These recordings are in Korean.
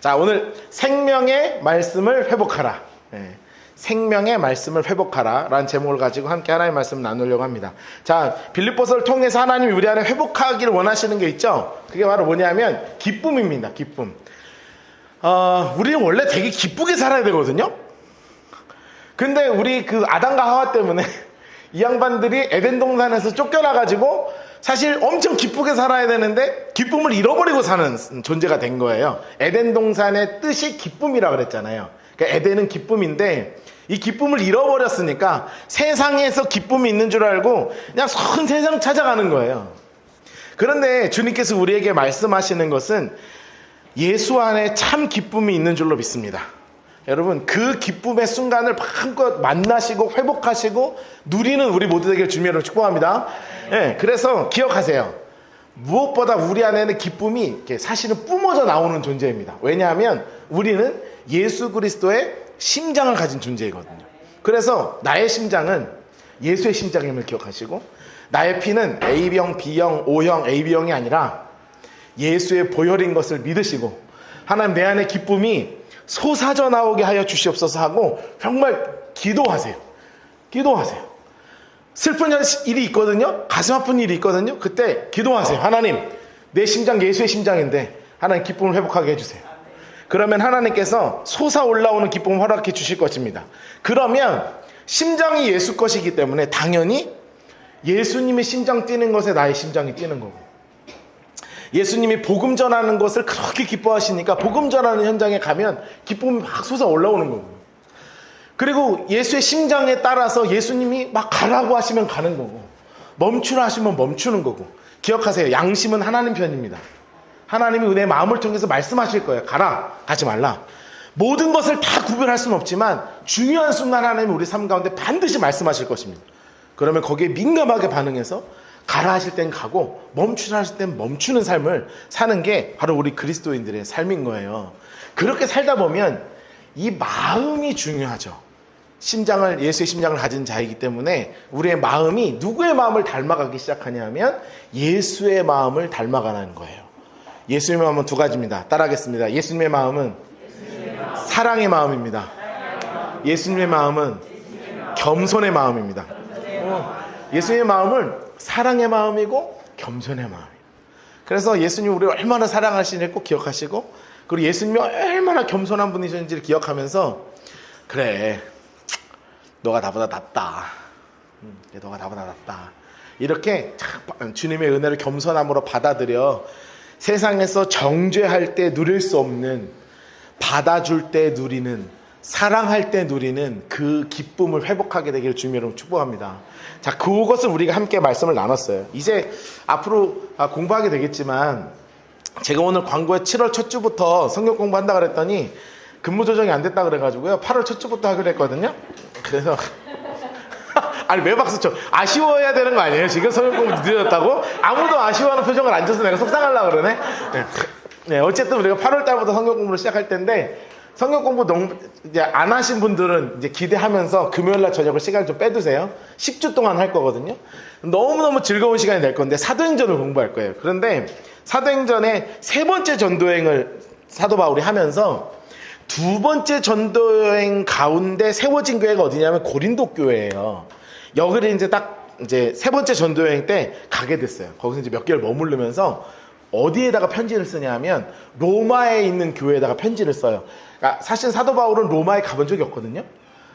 자, 오늘 생명의 말씀을 회복하라. 예, 생명의 말씀을 회복하라. 라는 제목을 가지고 함께 하나님의 말씀을 나누려고 합니다. 자, 빌립보서를 통해서 하나님이 우리 안에 회복하기를 원하시는 게 있죠? 그게 바로 뭐냐면 기쁨입니다. 기쁨. 어, 우리는 원래 되게 기쁘게 살아야 되거든요? 근데 우리 그 아담과 하와 때문에 이 양반들이 에덴 동산에서 쫓겨나가지고 사실 엄청 기쁘게 살아야 되는데 기쁨을 잃어버리고 사는 존재가 된 거예요. 에덴 동산의 뜻이 기쁨이라 그랬잖아요. 그러니까 에덴은 기쁨인데 이 기쁨을 잃어버렸으니까 세상에서 기쁨이 있는 줄 알고 그냥 선 세상 찾아가는 거예요. 그런데 주님께서 우리에게 말씀하시는 것은 예수 안에 참 기쁨이 있는 줄로 믿습니다. 여러분 그 기쁨의 순간을 마음껏 만나시고 회복하시고 누리는 우리 모두 되길 주님으로 축복합니다. 예, 그래서 기억하세요. 무엇보다 우리 안에는 기쁨이 사실은 뿜어져 나오는 존재입니다. 왜냐하면 우리는 예수 그리스도의 심장을 가진 존재이거든요. 그래서 나의 심장은 예수의 심장임을 기억하시고 나의 피는 A형, B형, O형, AB형이 아니라 예수의 보혈인 것을 믿으시고 하나님 내 안에 기쁨이 솟아져 나오게 하여 주시옵소서 하고 정말 기도하세요. 기도하세요. 슬픈 일이 있거든요. 가슴 아픈 일이 있거든요. 그때 기도하세요. 하나님, 내 심장 예수의 심장인데 하나님 기쁨을 회복하게 해주세요. 그러면 하나님께서 솟아 올라오는 기쁨을 허락해 주실 것입니다. 그러면 심장이 예수 것이기 때문에 당연히 예수님의 심장 뛰는 것에 나의 심장이 뛰는 거고 예수님이 복음 전하는 것을 그렇게 기뻐하시니까 복음 전하는 현장에 가면 기쁨이 막 솟아 올라오는 거고. 그리고 예수의 심장에 따라서 예수님이 막 가라고 하시면 가는 거고, 멈추라 하시면 멈추는 거고. 기억하세요. 양심은 하나님 편입니다. 하나님이 내 마음을 통해서 말씀하실 거예요. 가라, 가지 말라. 모든 것을 다 구별할 수는 없지만 중요한 순간 하나님이 우리 삶 가운데 반드시 말씀하실 것입니다. 그러면 거기에 민감하게 반응해서 가라 하실 땐 가고 멈추라 하실 땐 멈추는 삶을 사는 게 바로 우리 그리스도인들의 삶인 거예요. 그렇게 살다 보면 이 마음이 중요하죠. 심장을 예수의 심장을 가진 자이기 때문에 우리의 마음이 누구의 마음을 닮아가기 시작하냐면 예수의 마음을 닮아가는 거예요. 예수님의 마음은 두 가지입니다. 따라하겠습니다. 예수님의 마음은 사랑의 마음입니다. 예수님의 마음은 겸손의 마음입니다. 어, 예수님의 마음은 사랑의 마음이고 겸손의 마음이에요. 그래서 예수님 우리를 얼마나 사랑하시는지 꼭 기억하시고 그리고 예수님이 얼마나 겸손한 분이셨는지를 기억하면서 그래 너가 나보다 낫다. 음, 너가 나보다 낫다. 이렇게 주님의 은혜를 겸손함으로 받아들여 세상에서 정죄할 때 누릴 수 없는 받아줄 때 누리는 사랑할 때 누리는 그 기쁨을 회복하게 되기를 주님 여러분 축복합니다. 자, 그것을 우리가 함께 말씀을 나눴어요. 이제 앞으로 아, 공부하게 되겠지만 제가 오늘 광고에 7월 첫 주부터 성경 공부한다 그랬더니 근무 조정이 안 됐다 그래가지고요. 8월 첫 주부터 하기로 했거든요. 그래서 아니 왜 박수 쳐? 아쉬워해야 되는 거 아니에요? 지금 성경 공부 늦어졌다고? 아무도 아쉬워하는 표정을 안 줘서 내가 속상하려 그러네. 네. 네, 어쨌든 우리가 8월 달부터 성경 공부를 시작할 텐데 성경 공부 너무 이제 안 하신 분들은 이제 기대하면서 금요일 날 저녁을 시간 좀 빼두세요. 10주 동안 할 거거든요. 너무너무 즐거운 시간이 될 건데 사도행전을 공부할 거예요. 그런데 사도행전의 세 번째 전도행을 사도 바울이 하면서 두 번째 전도여행 가운데 세워진 교회가 어디냐면 고린도 교회예요. 여기를 이제 딱 이제 세 번째 전도여행 때 가게 됐어요. 거기서 이제 몇 개월 머무르면서 어디에다가 편지를 쓰냐면 로마에 있는 교회에다가 편지를 써요. 그러니까 사실 사도 바울은 로마에 가본 적이 없거든요.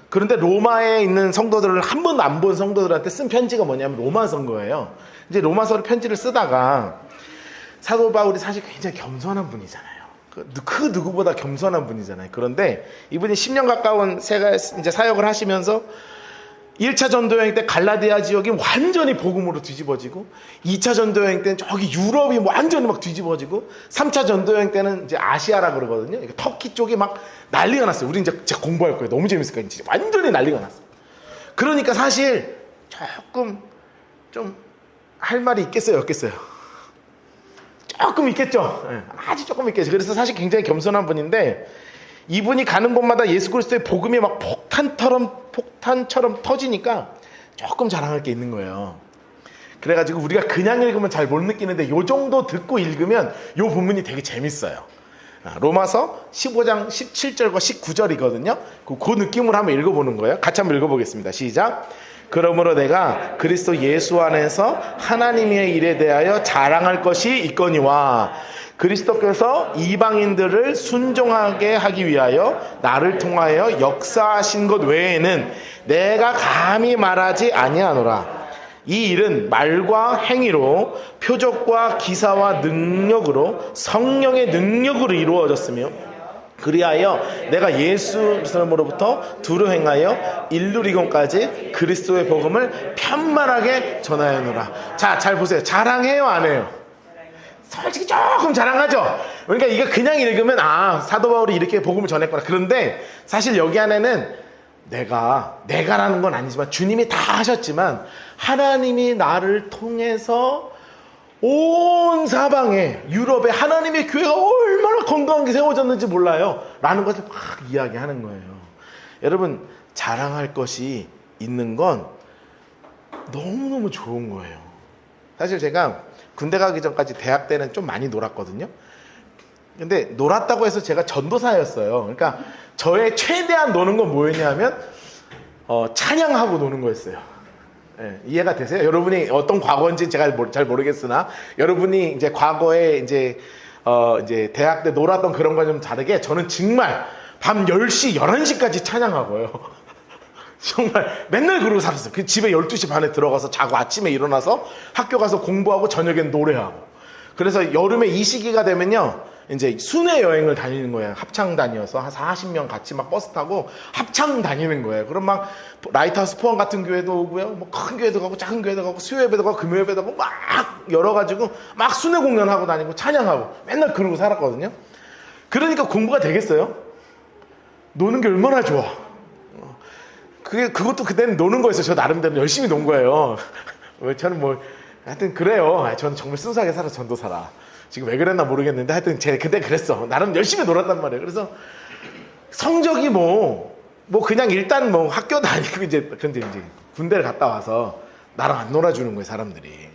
그런데 로마에 있는 성도들을 한 번도 안 본 성도들한테 쓴 편지가 뭐냐면 로마서인 거예요. 이제 로마서를 편지를 쓰다가 사도 바울이 사실 굉장히 겸손한 분이잖아요. 그, 그 누구보다 겸손한 분이잖아요. 그런데 이분이 10년 가까운 세가 이제 사역을 하시면서 1차 전도여행 때 갈라디아 지역이 완전히 복음으로 뒤집어지고 2차 전도여행 때는 저기 유럽이 완전히 막 뒤집어지고 3차 전도여행 때는 이제 아시아라 그러거든요. 터키 쪽이 막 난리가 났어요. 우리 이제 제가 공부할 거예요. 너무 재밌을 거예요. 진짜 완전히 난리가 났어. 그러니까 사실 조금 좀 할 말이 있겠어요, 없겠어요? 조금 있겠죠. 네, 아주 조금 있겠죠. 그래서 사실 굉장히 겸손한 분인데 이분이 가는 곳마다 예수 그리스도의 복음이 막 폭탄처럼 폭탄처럼 터지니까 조금 자랑할 게 있는 거예요. 그래가지고 우리가 그냥 읽으면 잘 못 느끼는데 요 정도 듣고 읽으면 요 부분이 되게 재밌어요. 아, 로마서 15장 17절과 19절이거든요. 그, 그 느낌으로 한번 읽어보는 거예요. 같이 한번 읽어보겠습니다. 시작. 그러므로 내가 그리스도 예수 안에서 하나님의 일에 대하여 자랑할 것이 있거니와 그리스도께서 이방인들을 순종하게 하기 위하여 나를 통하여 역사하신 것 외에는 내가 감히 말하지 아니하노라. 이 일은 말과 행위로 표적과 기사와 능력으로 성령의 능력으로 이루어졌으며 그리하여 내가 예수님으로부터 두루 행하여 인류리건까지 그리스도의 복음을 편만하게 전하여노라. 자, 잘 보세요. 자랑해요, 안 해요? 솔직히 조금 자랑하죠. 그러니까 이거 그냥 읽으면 아 사도 바울이 이렇게 복음을 전했구나. 그런데 사실 여기 안에는 내가 내가라는 건 아니지만 주님이 다 하셨지만 하나님이 나를 통해서 온 사방에 유럽에 하나님의 교회가 얼마나 건강하게 세워졌는지 몰라요. 라는 것을 막 이야기하는 거예요. 여러분 자랑할 것이 있는 건 너무너무 좋은 거예요. 사실 제가 군대 가기 전까지 대학 때는 좀 많이 놀았거든요. 근데 놀았다고 해서 제가 전도사였어요. 그러니까 저의 최대한 노는 건 뭐였냐면 어, 찬양하고 노는 거였어요. 예, 이해가 되세요? 여러분이 어떤 과거인지 제가 잘 모르겠으나 여러분이 이제 과거에 이제 어, 이제 대학 때 놀았던 그런 건좀 다르게 저는 정말 밤 10시, 11시까지 찬양하고요. 정말 맨날 그러고 살았어요. 그 집에 12시 반에 들어가서 자고 아침에 일어나서 학교 가서 공부하고 저녁엔 노래하고. 그래서 여름에 이 시기가 되면요. 이제 순회 여행을 다니는 거예요. 합창 다녀서 한 40명 같이 막 버스 타고 합창 다니는 거예요. 그럼 막 라이트하우스 포항 같은 교회도 오고요. 뭐 큰 교회도 가고 작은 교회도 가고 수요 예배도 가고 금요 예배도 가고 막 열어 가지고 막 순회 공연하고 다니고 찬양하고 맨날 그러고 살았거든요. 그러니까 공부가 되겠어요? 노는 게 얼마나 좋아. 그게 그것도 그때는 노는 거였어요. 저 나름대로 열심히 논 거예요. 왜 저는 뭐 하여튼 그래요. 아, 저는 정말 순수하게 살아 전도 살아. 지금 왜 그랬나 모르겠는데 하여튼 제 그때 그랬어. 나름 열심히 놀았단 말이에요. 그래서 성적이 뭐 뭐 그냥 일단 뭐 학교 다니고 이제 근데 이제 군대를 갔다 와서 나랑 안 놀아주는 거예요 사람들이.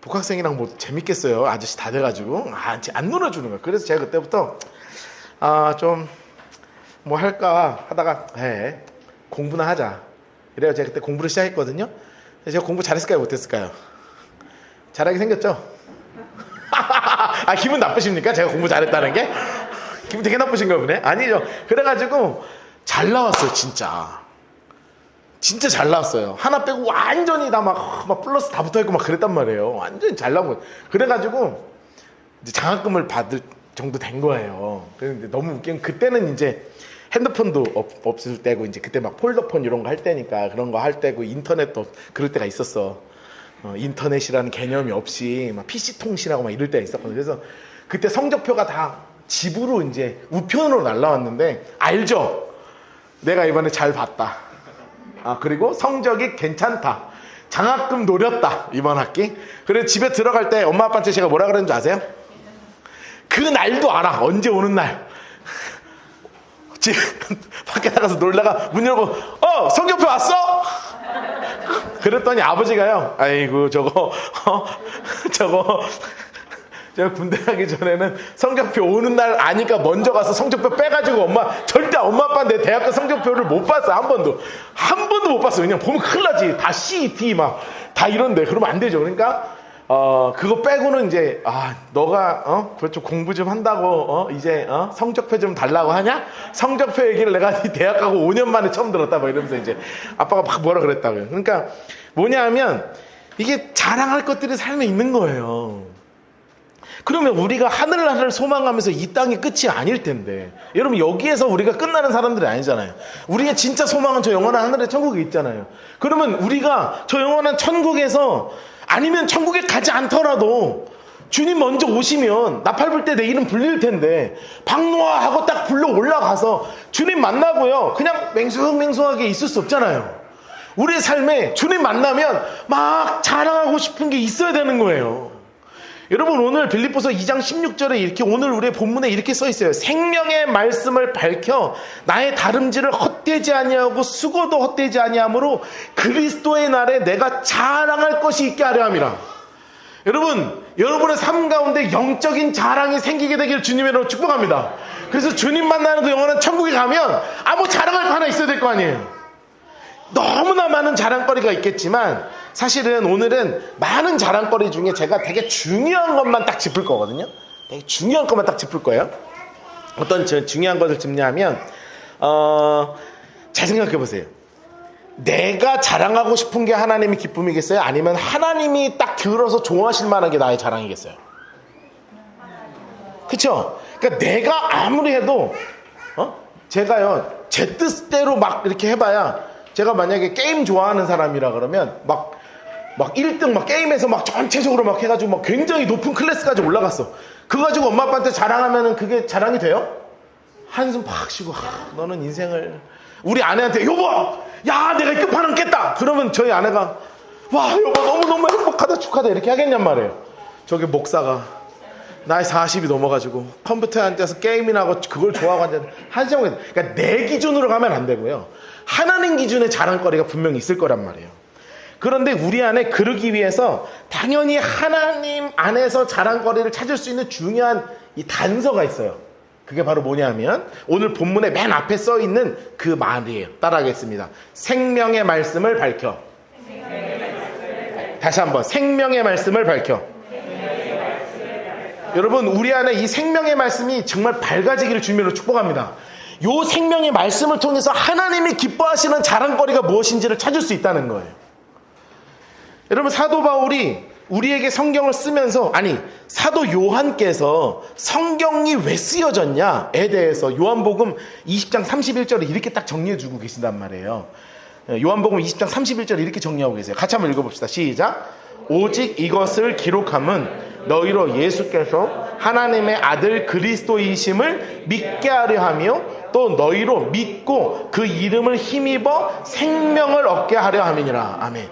복학생이랑 뭐 재밌겠어요. 아저씨 다 돼가지고 아, 안 놀아주는 거야. 그래서 제가 그때부터 아 좀 뭐 할까 하다가 해 공부나 하자. 이래요 제가 그때 공부를 시작했거든요. 제가 공부 잘했을까요 못했을까요? 잘하게 생겼죠. 아 기분 나쁘십니까? 제가 공부 잘했다는 게 기분 되게 나쁘신가 보네. 아니죠. 그래가지고 잘 나왔어요 진짜. 진짜 잘 나왔어요. 하나 빼고 완전히 다 막 막 플러스 다 붙어 있고 막 그랬단 말이에요. 완전히 잘 나온 거예요. 그래가지고 이제 장학금을 받을 정도 된 거예요. 그런데 너무 웃긴 건 그때는 이제 핸드폰도 없, 없을 때고 이제 그때 막 폴더폰 이런 거 할 때니까 그런 거 할 때고 인터넷도 없- 그럴 때가 있었어. 어, 인터넷이라는 개념이 없이 막 PC 통신하고 막 이럴 때가 있었거든요. 그래서 그때 성적표가 다 집으로 이제 우편으로 날라왔는데 알죠? 내가 이번에 잘 봤다. 아 그리고 성적이 괜찮다. 장학금 노렸다 이번 학기. 그래 집에 들어갈 때 엄마 아빠한테 제가 뭐라 그랬는지 아세요? 그 날도 알아. 언제 오는 날. 지금 밖에 나가서 놀다가 문 열고 어 성적표 왔어? 그랬더니 아버지가요. 아이고 저거 어, 저거 제가 군대 가기 전에는 성적표 오는 날 아니까 먼저 가서 성적표 빼가지고 엄마 절대 엄마 아빠 내 대학교 성적표를 못 봤어 한 번도. 한 번도 못 봤어. 왜냐면 보면 큰일 나지. 다 C, D 막 다 이런데. 그러면 안 되죠. 그러니까 어 그거 빼고는 이제 아 너가 어? 그렇죠. 공부 좀 한다고 어? 이제 어? 성적표 좀 달라고 하냐? 성적표 얘기를 내가 네 대학 가고 5년 만에 처음 들었다 막 이러면서 이제 아빠가 막 뭐라 그랬다고요. 그러니까 뭐냐 하면 이게 자랑할 것들이 삶에 있는 거예요. 그러면 우리가 하늘나라를 소망하면서 이 땅이 끝이 아닐 텐데. 여러분 여기에서 우리가 끝나는 사람들이 아니잖아요. 우리의 진짜 소망은 저 영원한 하늘의 천국에 있잖아요. 그러면 우리가 저 영원한 천국에서 아니면 천국에 가지 않더라도 주님 먼저 오시면 나팔 불 때 내 이름 불릴 텐데 박노아 하고 딱 불러 올라가서 주님 만나고요. 그냥 맹수맹수하게 있을 수 없잖아요. 우리의 삶에 주님 만나면 막 자랑하고 싶은 게 있어야 되는 거예요 여러분 오늘 빌립보서 2장 16절에 이렇게 오늘 우리의 본문에 이렇게 써 있어요. 생명의 말씀을 밝혀 나의 다름질을 헛되지 아니하고 수고도 헛되지 아니하므로 그리스도의 날에 내가 자랑할 것이 있게 하려 함이라. 여러분 여러분의 삶 가운데 영적인 자랑이 생기게 되기를 주님의 이름으로 축복합니다. 그래서 주님 만나는 그 영원한 천국에 가면 아무 자랑할 거 하나 있어야 될 거 아니에요. 너무나 많은 자랑거리가 있겠지만 사실은 오늘은 많은 자랑거리 중에 제가 되게 중요한 것만 딱 짚을 거거든요. 되게 중요한 것만 딱 짚을 거예요. 어떤 저 중요한 것을 짚냐면 어, 잘 생각해 보세요. 내가 자랑하고 싶은 게 하나님의 기쁨이겠어요? 아니면 하나님이 딱 들어서 좋아하실 만한 게 나의 자랑이겠어요? 그쵸? 그러니까 내가 아무리 해도 어? 제가요 제 뜻대로 막 이렇게 해봐야 제가 만약에 게임 좋아하는 사람이라 그러면 막 막 1등 막 게임에서 막 전체적으로 막 해가지고 막 굉장히 높은 클래스까지 올라갔어. 그거 가지고 엄마 아빠한테 자랑하면은 그게 자랑이 돼요? 한숨 팍 쉬고 하, 너는 인생을 우리 아내한테 여보 야 내가 이 끝판왕 깼다 그러면 저희 아내가 와 여보 너무너무 행복하다 축하다 이렇게 하겠냔 말이에요 저기 목사가 나이 40이 넘어가지고 컴퓨터에 앉아서 게임이나 하고 그걸 좋아하고 앉아서 한 시간. 그러니까 내 기준으로 가면 안 되고요 하나님 기준의 자랑거리가 분명히 있을 거란 말이에요 그런데 우리 안에 그러기 위해서 당연히 하나님 안에서 자랑거리를 찾을 수 있는 중요한 이 단서가 있어요. 그게 바로 뭐냐면 오늘 본문의 맨 앞에 써 있는 그 말이에요. 따라하겠습니다. 생명의 말씀을 밝혀. 다시 한번 생명의 말씀을 밝혀. 여러분 우리 안에 이 생명의 말씀이 정말 밝아지기를 주님으로 축복합니다. 요 생명의 말씀을 통해서 하나님이 기뻐하시는 자랑거리가 무엇인지를 찾을 수 있다는 거예요. 여러분 사도 바울이 우리에게 성경을 쓰면서 아니 사도 요한께서 성경이 왜 쓰여졌냐에 대해서 요한복음 20장 31절에 이렇게 딱 정리해 주고 계신단 말이에요. 요한복음 20장 31절 이렇게 정리하고 계세요. 같이 한번 읽어봅시다. 시작. 오직 이것을 기록함은 너희로 예수께서 하나님의 아들 그리스도이심을 믿게 하려 하며 또 너희로 믿고 그 이름을 힘입어 생명을 얻게 하려 함이니라. 아멘.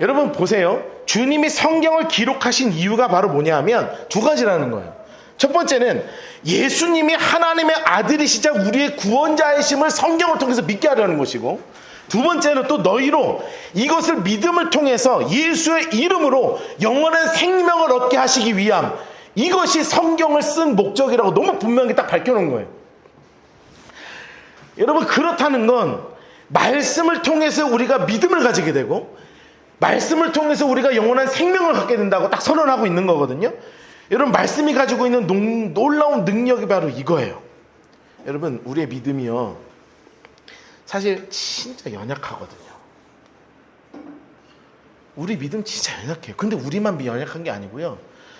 여러분 보세요. 주님이 성경을 기록하신 이유가 바로 뭐냐면 두 가지라는 거예요. 첫 번째는 예수님이 하나님의 아들이시자 우리의 구원자이심을 성경을 통해서 믿게 하려는 것이고 두 번째는 또 너희로 이것을 믿음을 통해서 예수의 이름으로 영원한 생명을 얻게 하시기 위함 이것이 성경을 쓴 목적이라고 너무 분명히 딱 밝혀놓은 거예요. 여러분 그렇다는 건 말씀을 통해서 우리가 믿음을 가지게 되고 말씀을 통해서 우리가 영원한 생명을 갖게 된다고 딱 선언하고 있는 거거든요. 여러분 말씀이 가지고 있는 농, 놀라운 능력이 바로 이거예요. 여러분 우리의 믿음이요. 사실 진짜 연약하거든요. 우리 믿음 진짜 연약해요. 근데 우리만 연약한 게 아니고요.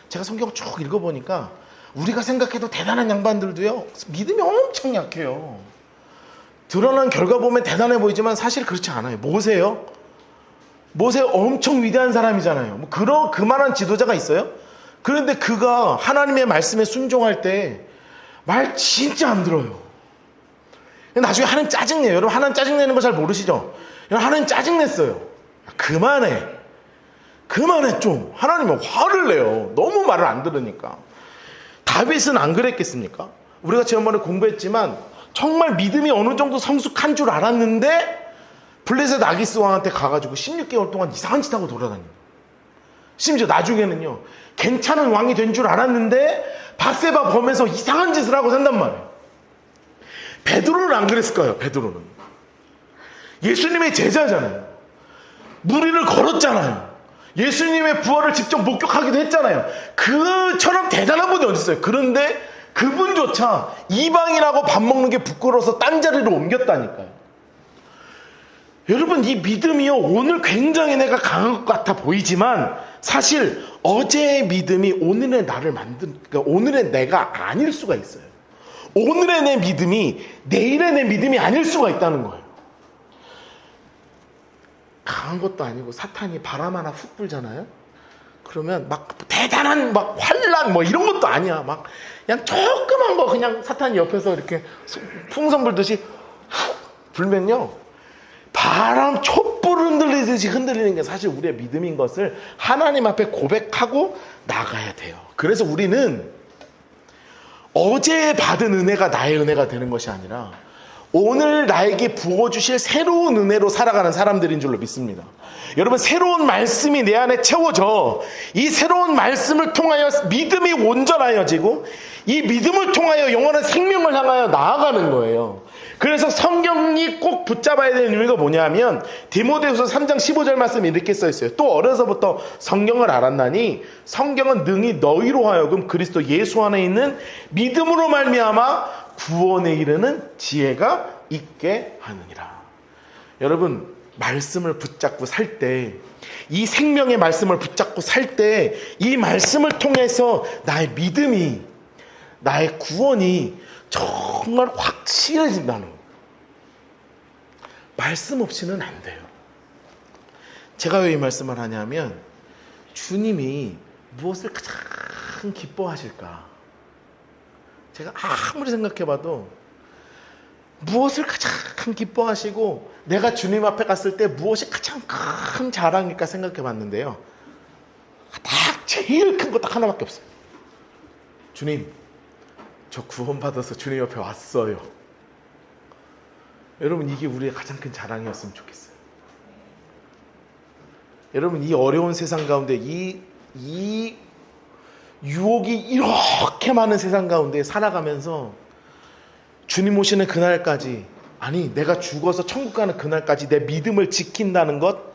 제가 성경 쭉 읽어보니까 우리가 생각해도 대단한 양반들도요. 믿음이 엄청 약해요. 드러난 결과 보면 대단해 보이지만 사실 그렇지 않아요. 모세요. 모세 엄청 위대한 사람이잖아요. 뭐 그런 그만한 지도자가 있어요? 그런데 그가 하나님의 말씀에 순종할 때 말 진짜 안 들어요. 나중에 하나님 짜증내요. 여러분 하나님 짜증내는 거 잘 모르시죠? 여러분 하나님 짜증냈어요. 그만해. 그만해 좀. 하나님은 화를 내요. 너무 말을 안 들으니까. 다윗은 안 그랬겠습니까? 우리가 지난번에 공부했지만 정말 믿음이 어느 정도 성숙한 줄 알았는데 블레셋 아기스 왕한테 가가지고 16개월 동안 이상한 짓 하고 돌아다녀요. 심지어 나중에는요, 괜찮은 왕이 된 줄 알았는데, 바세바 범에서 이상한 짓을 하고 산단 말이에요. 베드로는 안 그랬을 거예요, 베드로는. 예수님의 제자잖아요. 무리를 걸었잖아요. 예수님의 부활을 직접 목격하기도 했잖아요. 그처럼 대단한 분이 어디 있어요. 그런데 그분조차 이방인하고 밥 먹는 게 부끄러워서 딴 자리로 옮겼다니까요. 여러분 이 믿음이요 오늘 굉장히 내가 강한 것 같아 보이지만 사실 어제의 믿음이 오늘의 나를 만든 그러니까 오늘의 내가 아닐 수가 있어요. 오늘의 내 믿음이 내일의 내 믿음이 아닐 수가 있다는 거예요. 강한 것도 아니고 사탄이 바람 하나 훅 불잖아요. 그러면 막 대단한 막 환란 뭐 이런 것도 아니야. 막 그냥 조그만 거 그냥 사탄이 옆에서 이렇게 풍선 불듯이 훅 불면요. 바람 촛불 흔들리듯이 흔들리는 게 사실 우리의 믿음인 것을 하나님 앞에 고백하고 나가야 돼요. 그래서 우리는 어제 받은 은혜가 나의 은혜가 되는 것이 아니라 오늘 나에게 부어주실 새로운 은혜로 살아가는 사람들인 줄로 믿습니다. 여러분, 새로운 말씀이 내 안에 채워져 이 새로운 말씀을 통하여 믿음이 온전하여지고 이 믿음을 통하여 영원한 생명을 향하여 나아가는 거예요. 그래서 성경이 꼭 붙잡아야 되는 의미가 뭐냐면 디모데후서 3장 15절 말씀이 이렇게 써 있어요. 또 어려서부터 성경을 알았나니 성경은 능히 너희로 하여금 그리스도 예수 안에 있는 믿음으로 말미암아 구원에 이르는 지혜가 있게 하느니라. 여러분 말씀을 붙잡고 살 때 이 생명의 말씀을 붙잡고 살 때 이 말씀을 통해서 나의 믿음이 나의 구원이 정말 확실해진다는 거. 말씀 없이는 안 돼요. 제가 왜 이 말씀을 하냐면 주님이 무엇을 가장 기뻐하실까? 제가 아무리 생각해봐도 무엇을 가장 기뻐하시고 내가 주님 앞에 갔을 때 무엇이 가장 큰 자랑일까 생각해봤는데요. 딱 제일 큰 거 딱 하나밖에 없어요. 주님, 저 구원받아서 주님 옆에 왔어요. 여러분 이게 우리의 가장 큰 자랑이었으면 좋겠어요. 여러분 이 어려운 세상 가운데 이, 이 유혹이 이렇게 많은 세상 가운데 살아가면서 주님 오시는 그날까지 아니 내가 죽어서 천국 가는 그날까지 내 믿음을 지킨다는 것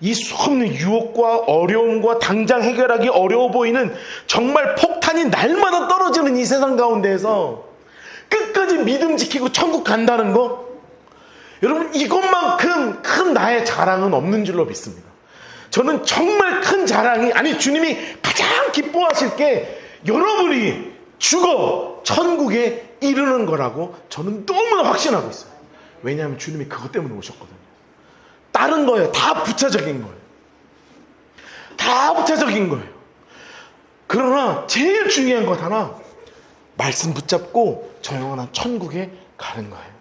이 수없는 유혹과 어려움과 당장 해결하기 어려워 보이는 정말 폭탄이 날마다 떨어지는 이 세상 가운데에서 끝까지 믿음 지키고 천국 간다는 거 여러분 이것만큼 큰 나의 자랑은 없는 줄로 믿습니다. 저는 정말 큰 자랑이 아니 주님이 가장 기뻐하실 게 여러분이 죽어 천국에 이르는 거라고 저는 너무나 확신하고 있어요. 왜냐하면 주님이 그것 때문에 오셨거든요. 다른 거예요. 다 부차적인 거예요. 다 부차적인 거예요. 그러나 제일 중요한 것 하나 말씀 붙잡고 저 영원한 천국에 가는 거예요.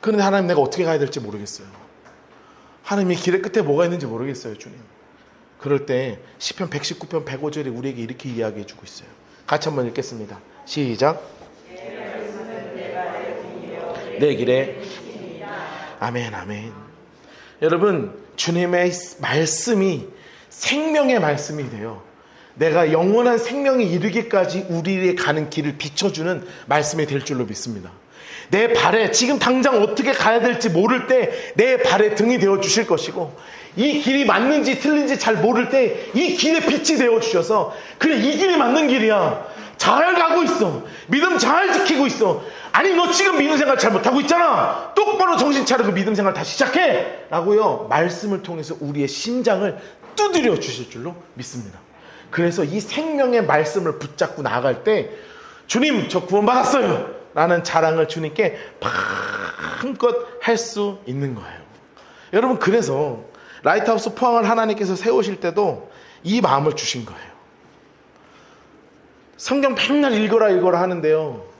그런데 하나님 내가 어떻게 가야 될지 모르겠어요. 하나님이 길의 끝에 뭐가 있는지 모르겠어요, 주님. 그럴 때 시편 119편 105절에 우리에게 이렇게 이야기해 주고 있어요. 같이 한번 읽겠습니다. 시작. 내 길에 아멘 아멘. 여러분 주님의 말씀이 생명의 말씀이 돼요. 내가 영원한 생명에 이르기까지 우리의 가는 길을 비춰주는 말씀이 될 줄로 믿습니다. 내 발에 지금 당장 어떻게 가야 될지 모를 때 내 발에 등이 되어 주실 것이고 이 길이 맞는지 틀린지 잘 모를 때 이 길에 빛이 되어 주셔서 그래 이 길이 맞는 길이야 잘 가고 있어 믿음 잘 지키고 있어 아니 너 지금 믿음 생활 잘 못하고 있잖아 똑바로 정신 차리고 믿음 생활 다시 시작해 라고요 말씀을 통해서 우리의 심장을 두드려 주실 줄로 믿습니다 그래서 이 생명의 말씀을 붙잡고 나아갈 때 주님 저 구원받았어요 라는 자랑을 주님께 마음껏 할 수 있는 거예요. 여러분 그래서 라이트하우스 포항을 하나님께서 세우실 때도 이 마음을 주신 거예요. 성경 맨날 읽어라 읽어라 하는데요.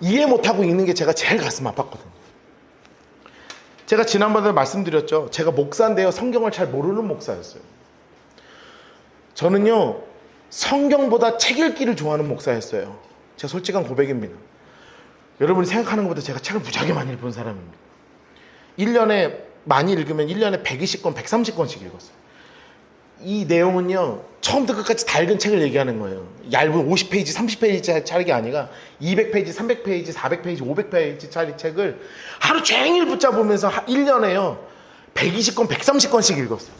이해 못하고 읽는 게 제가 제일 가슴 아팠거든요. 제가 지난번에 말씀드렸죠. 제가 목사인데요. 성경을 잘 모르는 목사였어요. 저는요. 성경보다 책 읽기를 좋아하는 목사였어요. 제가 솔직한 고백입니다. 여러분이 생각하는 것보다 제가 책을 무지하게 많이 읽은 사람입니다. 1년에 많이 읽으면 1년에 120권, 130권씩 읽었어요. 이 내용은요, 처음부터 끝까지 다 읽은 책을 얘기하는 거예요. 얇은 50페이지, 30페이지짜리 아니라 200페이지, 300페이지, 400페이지, 500페이지짜리 책을 하루 종일 붙잡으면서 1년에요, 120권, 130권씩 읽었어요.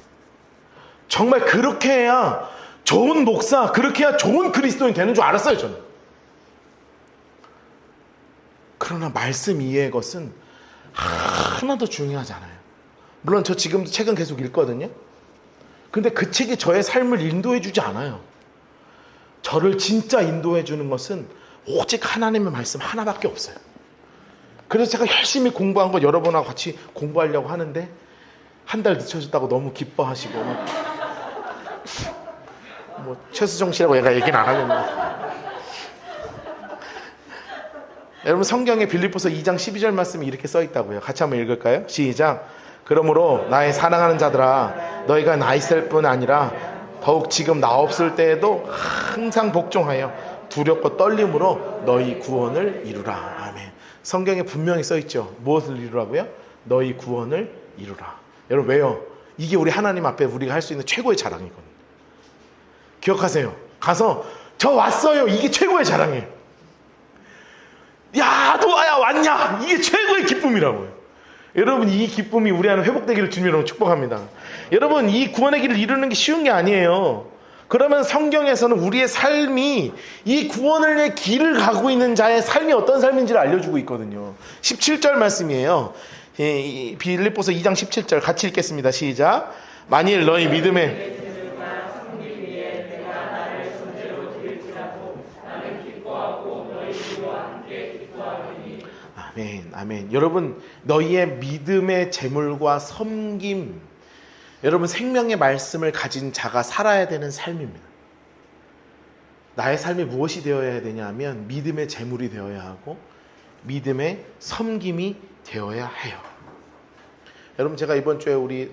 정말 그렇게 해야 좋은 목사, 그렇게 해야 좋은 그리스도인 되는 줄 알았어요, 저는. 그러나 말씀 이해의 것은 하나도 중요하지 않아요. 물론 저 지금도 책은 계속 읽거든요. 근데 그 책이 저의 삶을 인도해 주지 않아요. 저를 진짜 인도해 주는 것은 오직 하나님의 말씀 하나밖에 없어요. 그래서 제가 열심히 공부한 거 여러분하고 같이 공부하려고 하는데 한 달 늦춰졌다고 너무 기뻐하시고 뭐 최수정 씨라고 얘가 얘기는 안 하겠네. 여러분 성경에 빌립보서 2장 12절 말씀이 이렇게 써 있다고요. 같이 한번 읽을까요? 시작. 그러므로 나의 사랑하는 자들아 너희가 나 있을 뿐 아니라 더욱 지금 나 없을 때에도 항상 복종하여 두렵고 떨림으로 너희 구원을 이루라. 아멘. 성경에 분명히 써 있죠. 무엇을 이루라고요? 너희 구원을 이루라. 여러분 왜요? 이게 우리 하나님 앞에 우리가 할 수 있는 최고의 자랑이거든요. 기억하세요. 가서 저 왔어요. 이게 최고의 자랑이에요. 야, 노아야 왔냐? 이게 최고의 기쁨이라고요. 여러분 이 기쁨이 우리 안에 회복되기를 주님 여러분 축복합니다. 여러분 이 구원의 길을 이루는 게 쉬운 게 아니에요. 그러면 성경에서는 우리의 삶이 이 위해 길을 가고 있는 자의 삶이 어떤 삶인지를 알려주고 있거든요. 17절 말씀이에요. 빌립보서 2장 17절 같이 읽겠습니다. 시작. 만일 너희 믿음에 아멘. 여러분, 너희의 믿음의 재물과 섬김, 여러분 생명의 말씀을 가진 자가 살아야 되는 삶입니다. 나의 삶이 무엇이 되어야 되냐면 믿음의 재물이 되어야 하고 믿음의 섬김이 되어야 해요. 여러분 제가 이번 주에 우리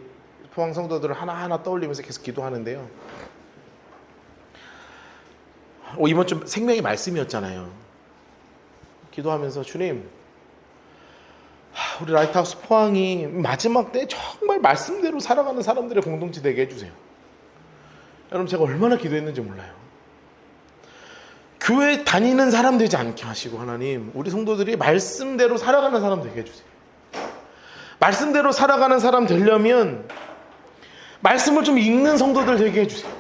포항 성도들을 하나하나 떠올리면서 계속 기도하는데요. 오, 이번 주 생명의 말씀이었잖아요. 기도하면서 주님 하, 우리 라이트하우스 포항이 마지막 때 정말 말씀대로 살아가는 사람들의 공동체 되게 해주세요. 여러분 제가 얼마나 기도했는지 몰라요. 교회 다니는 사람 되지 않게 하시고 하나님 우리 성도들이 말씀대로 살아가는 사람 되게 해주세요. 말씀대로 살아가는 사람 되려면 말씀을 좀 읽는 성도들 되게 해주세요.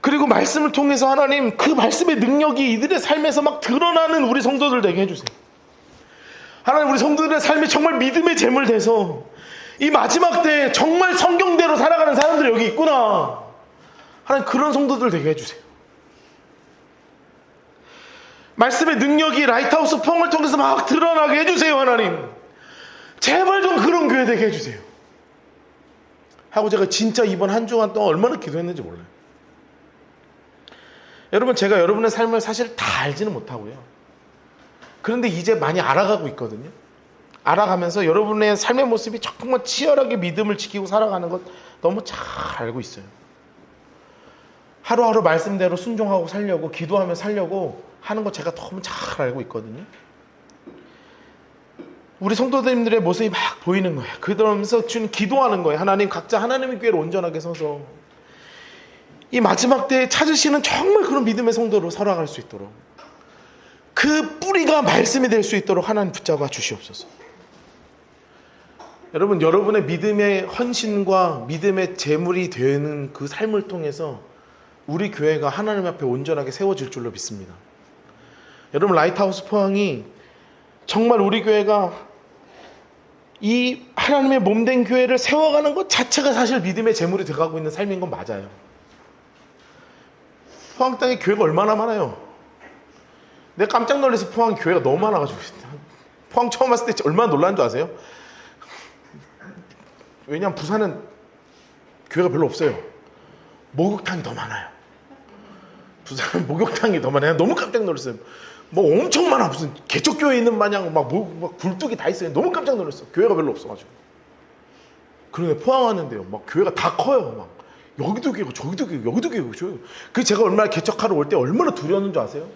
그리고 말씀을 통해서 하나님 그 말씀의 능력이 이들의 삶에서 막 드러나는 우리 성도들 되게 해주세요. 하나님 우리 성도들의 삶이 정말 믿음의 재물 돼서 이 마지막 때에 정말 성경대로 살아가는 사람들이 여기 있구나. 하나님 그런 성도들 되게 해주세요. 말씀의 능력이 라이트하우스 펑을 통해서 막 드러나게 해주세요, 하나님. 제발 좀 그런 교회 되게 해주세요. 하고 제가 진짜 이번 한 주간 동안 얼마나 기도했는지 몰라요. 여러분, 제가 여러분의 삶을 사실 다 알지는 못하고요. 그런데 이제 많이 알아가고 있거든요. 알아가면서 여러분의 삶의 모습이 정말 치열하게 믿음을 지키고 살아가는 것 너무 잘 알고 있어요. 하루하루 말씀대로 순종하고 살려고 기도하며 살려고 하는 거 제가 너무 잘 알고 있거든요. 우리 성도님들의 모습이 막 보이는 거예요. 그러면서 주님 기도하는 거예요. 하나님 각자 하나님의 교회를 온전하게 서서 이 마지막 때에 찾으시는 정말 그런 믿음의 성도로 살아갈 수 있도록 그 뿌리가 말씀이 될 수 있도록 하나님 붙잡아 주시옵소서. 여러분, 여러분의 믿음의 헌신과 믿음의 재물이 되는 그 삶을 통해서 우리 교회가 하나님 앞에 온전하게 세워질 줄로 믿습니다. 여러분, 라이트하우스 포항이 정말 우리 교회가 이 하나님의 몸된 교회를 세워가는 것 자체가 사실 믿음의 재물이 돼가고 있는 삶인 건 맞아요. 포항 땅에 교회가 얼마나 많아요. 내가 깜짝 놀라서 포항 교회가 너무 많아가지고 포항 처음 왔을 때 얼마나 놀란 줄 아세요? 왜냐면 부산은 교회가 별로 없어요. 목욕탕이 더 많아요. 부산은 목욕탕이 더 많아요. 너무 깜짝 놀랐어요. 뭐 엄청 많아 무슨 개척교회 있는 마냥 막, 뭐, 막 굴뚝이 다 있어요. 너무 깜짝 놀랐어. 교회가 별로 없어가지고. 그런데 포항 왔는데요. 막 교회가 다 커요. 막 여기도 교회고 저기도 교회고 여기도 교회고 저. 그 제가 얼마나 개척하러 올 때 얼마나 두려웠는 줄 아세요?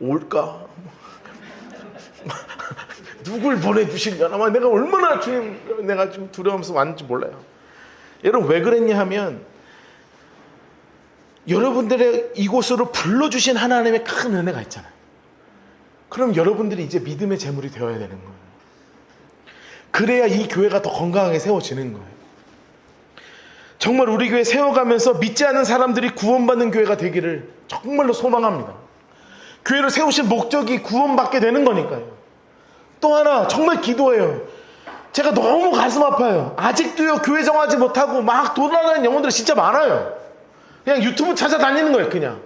올까? 누굴 보내주실려나? 막 내가 얼마나 주님, 내가 좀 두려우면서 왔는지 몰라요. 여러분, 왜 그랬냐 하면, 여러분들의 이곳으로 불러주신 하나님의 큰 은혜가 있잖아요. 그럼 여러분들이 이제 믿음의 재물이 되어야 되는 거예요. 그래야 이 교회가 더 건강하게 세워지는 거예요. 정말 우리 교회 세워가면서 믿지 않는 사람들이 구원받는 교회가 되기를 정말로 소망합니다. 교회를 세우신 목적이 구원받게 되는 거니까요. 또 하나 정말 기도해요. 제가 너무 가슴 아파요. 아직도요 교회 정하지 못하고 막 돌아다니는 영혼들이 진짜 많아요. 그냥 유튜브 찾아다니는 거예요, 그냥.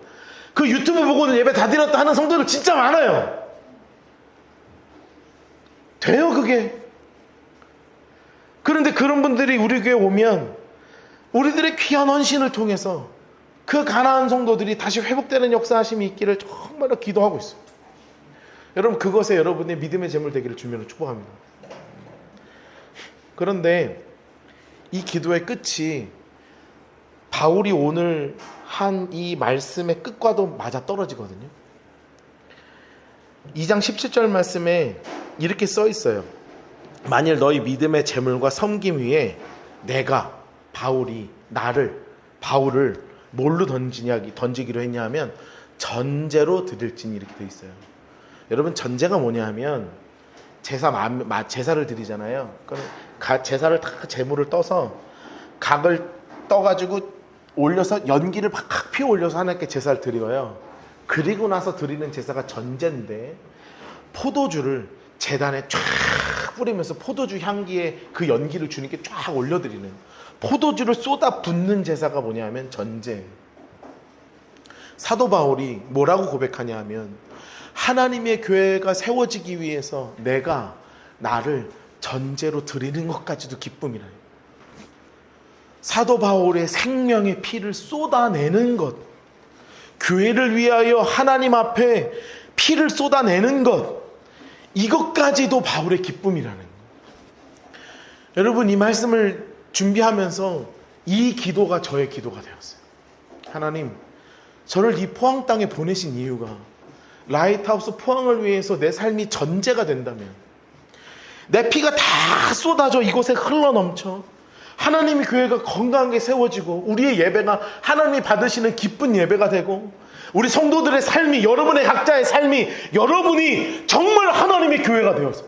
그 유튜브 보고는 예배 다 드렸다 하는 성도들 진짜 많아요. 돼요, 그게. 그런데 그런 분들이 우리 교회 오면 우리들의 귀한 헌신을 통해서 그 가난한 성도들이 다시 회복되는 역사하심이 있기를 정말로 기도하고 있어요. 여러분 그것에 여러분의 믿음의 재물 되기를 주면로 축복합니다. 그런데 이 기도의 끝이 바울이 오늘 한 이 말씀의 끝과도 맞아 떨어지거든요. 2장 17절 말씀에 이렇게 써 있어요. 만일 너희 믿음의 재물과 섬김 위에 내가 바울이 나를 바울을 뭘로 던지냐 던지기로 했냐면 전제로 드릴지니 이렇게 돼 있어요. 여러분 전제가 뭐냐하면 제사 마, 마- 제사를 드리잖아요. 그럼 가- 제사를 다 재물을 떠서 각을 떠가지고 올려서 연기를 팍 피워 올려서 하나님께 제사를 드려요. 그리고 나서 드리는 제사가 전제인데 포도주를 재단에 쫙 뿌리면서 포도주 향기에 그 연기를 주님께 쫙 올려드리는 포도주를 쏟아 붓는 제사가 뭐냐면 전제. 사도 바울이 뭐라고 고백하냐 하면 하나님의 교회가 세워지기 위해서 내가 나를 전제로 드리는 것까지도 기쁨이라. 사도 바울의 생명의 피를 쏟아내는 것. 교회를 위하여 하나님 앞에 피를 쏟아내는 것. 이것까지도 바울의 기쁨이라는 거예요. 여러분 이 말씀을 준비하면서 이 기도가 저의 기도가 되었어요. 하나님, 저를 이 포항 땅에 보내신 이유가 라이트하우스 포항을 위해서 내 삶이 전제가 된다면 내 피가 다 쏟아져 이곳에 흘러 넘쳐 하나님의 교회가 건강하게 세워지고 우리의 예배가 하나님이 받으시는 기쁜 예배가 되고 우리 성도들의 삶이 여러분의 각자의 삶이 여러분이 정말 하나님의 교회가 되어서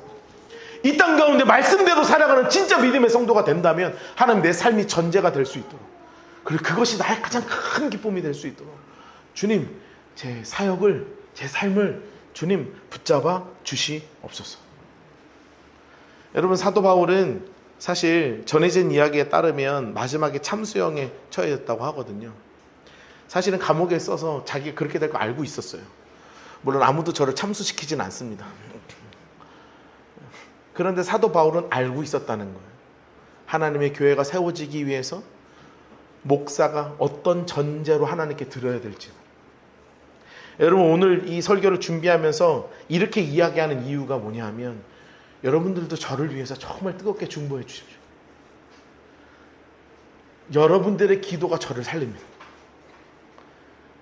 이 땅 가운데 말씀대로 살아가는 진짜 믿음의 성도가 된다면 하나님 내 삶이 전제가 될 수 있도록 그리고 그것이 나의 가장 큰 기쁨이 될 수 있도록 주님 제 사역을 제 삶을 주님 붙잡아 주시옵소서. 여러분 사도 바울은 사실 전해진 이야기에 따르면 마지막에 참수형에 처해졌다고 하거든요. 사실은 감옥에 써서 자기가 그렇게 될 거 알고 있었어요. 물론 아무도 저를 참수시키진 않습니다. 그런데 사도 바울은 알고 있었다는 거예요. 하나님의 교회가 세워지기 위해서 목사가 어떤 전제로 하나님께 드려야 될지. 여러분 오늘 이 설교를 준비하면서 이렇게 이야기하는 이유가 뭐냐 하면 여러분들도 저를 위해서 정말 뜨겁게 중보해 주십시오. 여러분들의 기도가 저를 살립니다.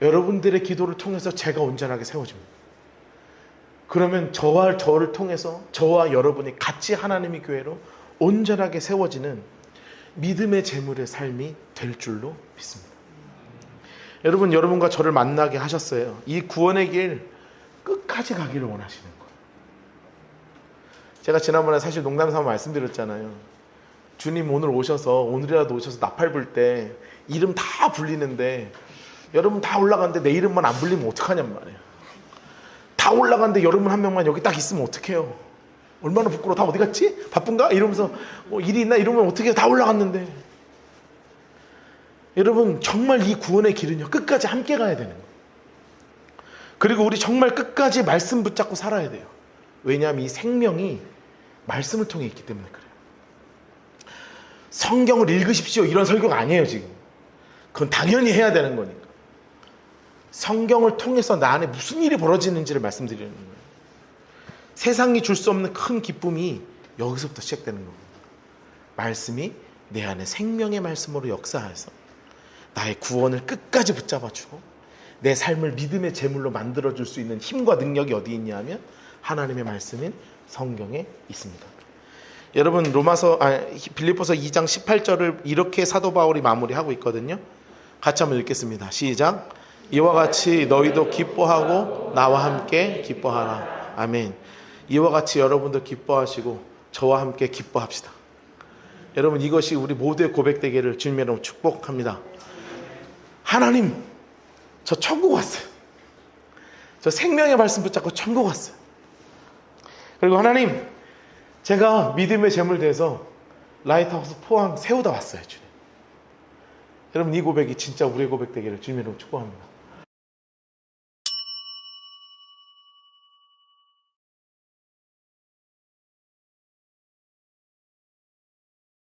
여러분들의 기도를 통해서 제가 온전하게 세워집니다. 그러면 저와 저를 통해서 저와 여러분이 같이 하나님의 교회로 온전하게 세워지는 믿음의 재물의 삶이 될 줄로 믿습니다. 여러분, 여러분과 저를 만나게 하셨어요. 이 구원의 길 끝까지 가기를 원하시는 거예요. 제가 지난번에 사실 농담 삼아 말씀드렸잖아요. 주님 오늘 오셔서 오늘이라도 오셔서 나팔 불 때 이름 다 불리는데 여러분 다 올라갔는데 내 이름만 안 불리면 어떡하냔 말이에요. 다 올라갔는데 여러분 한 명만 여기 딱 있으면 어떡해요. 얼마나 부끄러워. 다 어디 갔지? 바쁜가? 이러면서 뭐 일이 있나? 이러면 어떻게 다 올라갔는데. 여러분 정말 이 구원의 길은요 끝까지 함께 가야 되는 거예요. 그리고 우리 정말 끝까지 말씀 붙잡고 살아야 돼요. 왜냐하면 이 생명이 말씀을 통해 있기 때문에 그래요. 성경을 읽으십시오 이런 설교가 아니에요 지금. 그건 당연히 해야 되는 거니까. 성경을 통해서 나 안에 무슨 일이 벌어지는지를 말씀드리는 거예요. 세상이 줄 수 없는 큰 기쁨이 여기서부터 시작되는 겁니다. 말씀이 내 안에 생명의 말씀으로 역사해서 나의 구원을 끝까지 붙잡아주고 내 삶을 믿음의 제물로 만들어줄 수 있는 힘과 능력이 어디 있냐면 하나님의 말씀인 성경에 있습니다. 여러분 로마서 아, 빌립보서 2장 18절을 이렇게 사도 바울이 마무리하고 있거든요. 같이 한번 읽겠습니다. 시작. 이와 같이 너희도 기뻐하고 나와 함께 기뻐하라. 아멘. 이와 같이 여러분도 기뻐하시고 저와 함께 기뻐합시다. 여러분 이것이 우리 모두의 고백되기를 주님으로 축복합니다. 하나님, 저 천국 왔어요. 저 생명의 말씀 붙잡고 천국 왔어요. 그리고 하나님, 제가 믿음의 재물 돼서 라이트하우스 포항 세우다 왔어요, 주님. 여러분 이 고백이 진짜 우리의 고백 되기를 주님으로 축복합니다.